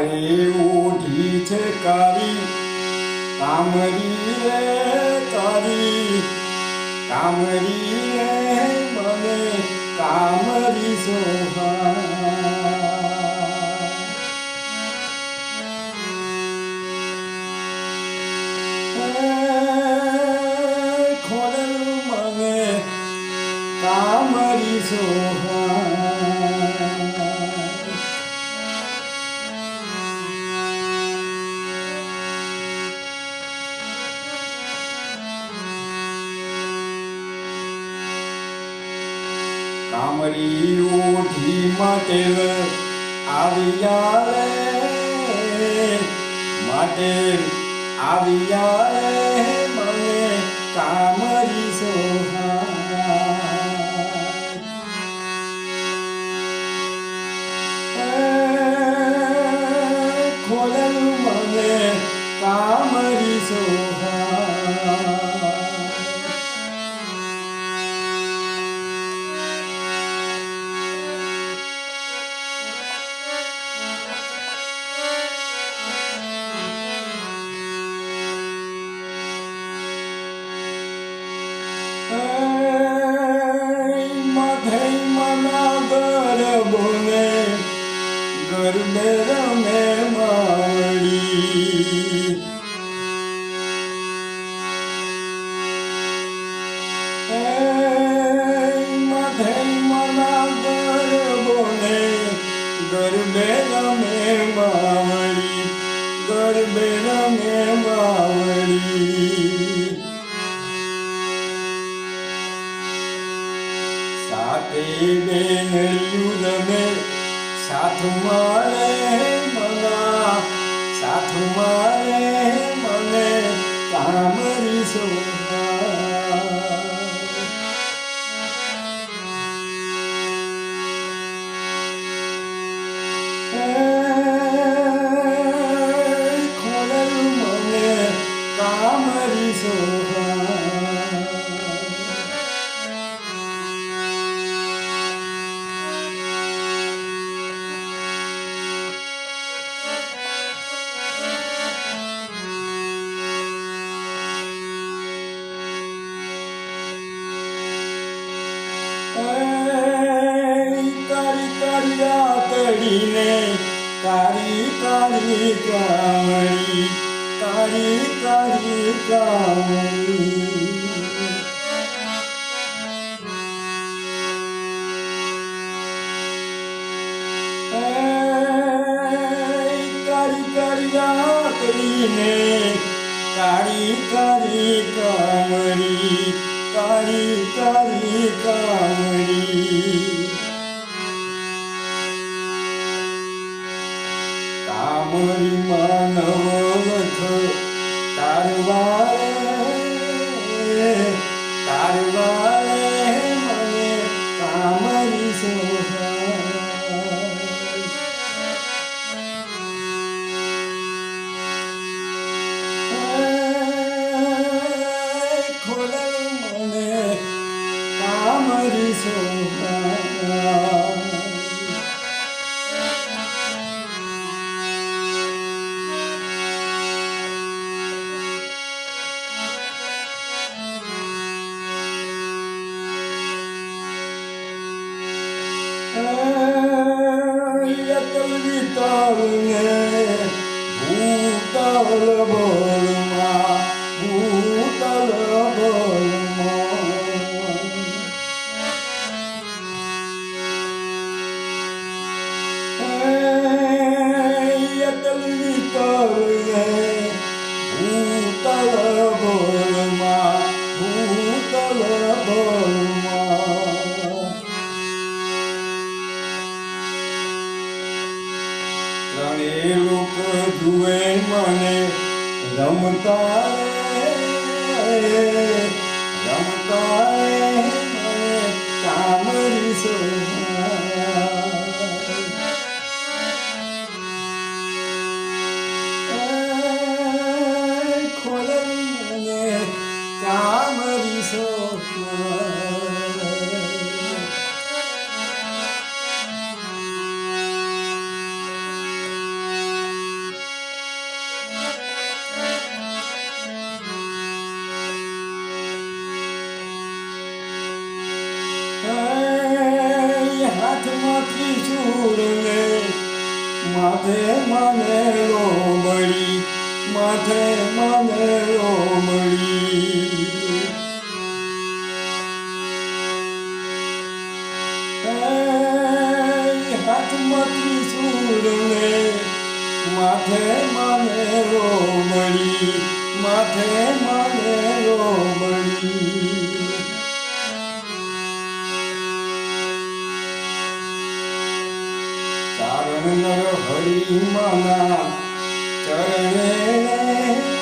મારે ઉઠી છે કારી કામરીએ રે કામરીએ મને કામરી સોહા. ખોલ મને કામરી સોહા. કામરી ઉઠી માટે આવ્યા રે માટે આવ્યા રે મને કામરી સોહા. ગરબે રમે માળી માથે મના ગરબોને ગરબે રમે માળી ગરબે રમે માળી સાથે બેનડિયું રમે સાથ મળે મના સાથ મારે મને કામરી સોના ねカリカリカリカリカリカリカリがといいねカリカリカムリカリカリカムリ लती त ત્રણે લોક જુએ મને. રમતા રમતા કામરી મને કામરી ત્રિશૂળ ને માથે મને મળી માથે મને મળી હાથમાંથી હાથમાં ત્રિશૂળ ને માથે મને મળી માથે મને મળી नर हरि मना चरण